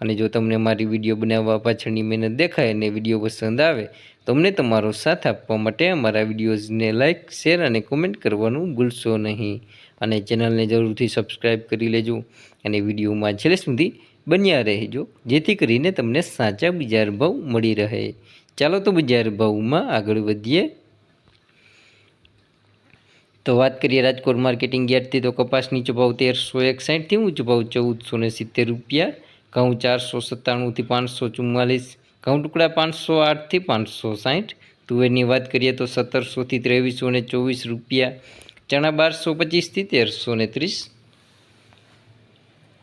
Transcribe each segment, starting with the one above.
અને જો તમને મારી વીડિયો બનાવવા પાછળની મહેનત દેખાય અને વીડિયો પસંદ આવે તો અમને તમારો સાથ આપવા માટે અમારા વિડીયોઝને લાઇક શેર અને કોમેન્ટ કરવાનું ભૂલશો નહીં. અને ચેનલને જરૂરથી સબસ્ક્રાઈબ કરી લેજો અને વિડીયોમાં છેલ્લે સુધી બન્યા રહેજો, જેથી કરીને તમને સાચા બજાર ભાવ મળી રહે. ચાલો તો બજાર ભાવમાં આગળ વધીએ. તો વાત કરીએ રાજકોટ માર્કેટિંગ યાર્ડથી, તો કપાસ નીચો ભાવ તેરસો એકસાઠથી, ઊંચો ભાવ ચૌદસો સિત્તેર રૂપિયા ઘઉં ચારસો સત્તાણુંથી પાંચસો ચુમ્માલીસ, ઘઉં ટુકડા પાંચસો આઠથી પાંચસો સાઠ. તુવેરની વાત કરીએ તો સત્તરસોથી ત્રેવીસો ને ચોવીસ રૂપિયા. ચણા બારસો પચીસથી તેરસો ને ત્રીસ.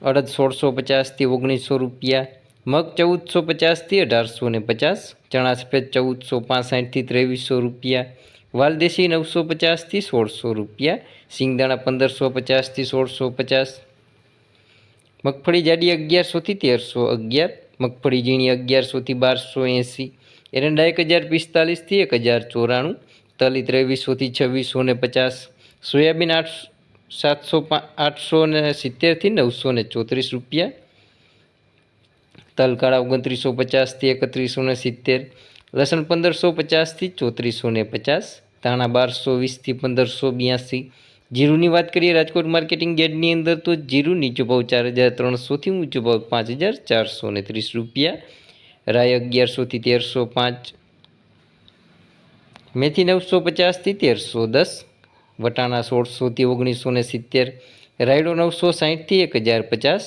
અડદ સોળસો પચાસથી ઓગણીસો રૂપિયા. મગ ચૌદસો પચાસથી અઢારસો ને પચાસ. ચણા સફેદ ચૌદસો પાસઠથી ત્રેવીસો રૂપિયા. વાલદેશી નવસો પચાસથી સોળસો રૂપિયા. સિંગદાણા પંદરસો પચાસથી સોળસો પચાસ. મગફળી જાડી અગિયારસોથી તેરસો, અગિયાર મગફળી ઝીણી અગિયારસોથી બારસો એંસી, એરંડા એક હજાર પિસ્તાલીસથી એક હજાર ચોરાણું તલી ત્રેવીસોથી છવ્વીસો ને પચાસ, સોયાબીન આઠ સાતસો આઠસો ને સિત્તેરથી નવસો ને ચોત્રીસ રૂપિયા, તલકાળા ઓગણત્રીસો પચાસથી એકત્રીસો ને સિત્તેર, લસણ પંદરસો પચાસથી ચોત્રીસો ને પચાસ, ધાણા બારસો વીસથી પંદરસો બ્યાસી જીરુની વાત કરીએ, રાજકોટ માર્કેટિંગ યાર્ડની અંદર તો જીરું નીચો ભાવ ચાર હજાર ત્રણસોથી ઊંચો ભાવ પાંચ હજાર ચારસો ને ત્રીસ રૂપિયા. રાય અગિયારસોથી તેરસો પાંચ. મેથી નવસો પચાસથી તેરસો દસ. વટાણા સોળસોથી ઓગણીસો ને સિત્તેર. રાયડો નવસો સાહીઠથી એક હજાર પચાસ.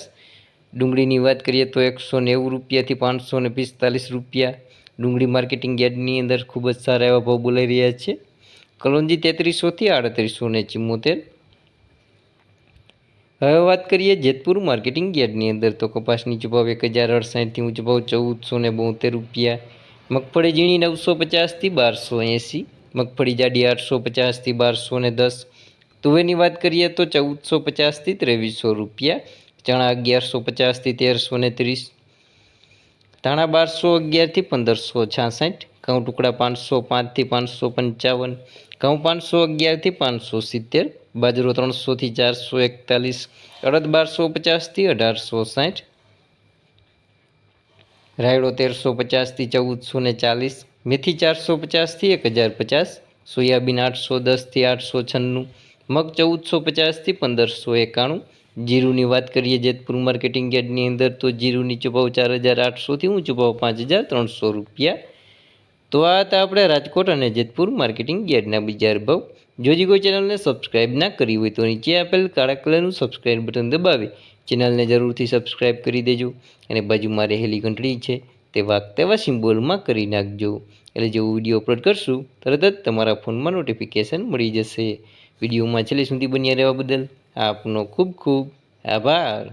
ડુંગળીની વાત કરીએ તો એકસો નેવું રૂપિયાથી પાંચસો ને પિસ્તાલીસ રૂપિયા. ડુંગળી માર્કેટિંગ યાર્ડની અંદર ખૂબ જ સારા એવા ભાવ બોલાઈ રહ્યા છે. કલોંજી તેત્રીસોથી આડત્રીસો ને ચુમ્મોતેર. હવે વાત કરીએ જેતપુર માર્કેટિંગ યાર્ડની અંદર તો કપાસની ચુભાવ એક હજાર અડસાઠથી ઊંચો ભાવ ચૌદસો ને બોતેર રૂપિયા. મગફળી ઝીણી નવસો પચાસથી બારસો એંસી. મગફળી જાડી આઠસો પચાસથી બારસો ને દસ. તુવેરની વાત કરીએ તો ચૌદસો પચાસથી ત્રેવીસો રૂપિયા. ચણા અગિયારસો પચાસથી તેરસો ને ત્રીસ. ધાણા બારસો અગિયારથી પંદરસો છાસઠ. ઘઉં ટુકડા પાંચસો, પાંચથી પાંચસો પંચાવન, ઘઉં પાંચસો અગિયારથી પાંચસો સિત્તેર, બાજરો ત્રણસોથી ચારસો એકતાલીસ, અડદ બારસો પચાસથી અઢારસો સાઠ, રાયડો તેરસો પચાસથી ચૌદસો ને ચાલીસ, મેથી ચારસો પચાસથી એક હજાર પચાસ, સોયાબીન આઠસો દસથી આઠસો છન્નું, મગ ચૌદસો પચાસથી પંદરસો એકાણું, જીરુની વાત કરીએ જેતપુર માર્કેટિંગ યાર્ડની અંદર તો જીરું નીચો ચાર હજાર આઠસોથી હું ભાવ પાંચ હજાર ત્રણસો રૂપિયા તો આ હતા આપણે રાજકોટ અને જેતપુર માર્કેટિંગ યાર્ડના બજાર ભાવ. જોજી કોઈ ચેનલને સબસ્ક્રાઇબ ના કરી હોય તો નીચે આપેલ કાળા કલરનું સબસ્ક્રાઇબ બટન દબાવી. ચેનલને જરૂરથી સબસ્ક્રાઇબ કરી દેજો અને બાજુમાં રહેલી ઘંટડી છે તે વાગતા તેવા સિમ્બોલમાં કરી નાખજો. એટલે જેવું વીડિયો અપલોડ કરશું, તરત જ તમારા ફોનમાં નોટિફિકેશન મળી જશે. વિડીયોમાં છેલ્લે સુધી બન્યા રહેવા બદલ આપનો ખૂબ ખૂબ આભાર.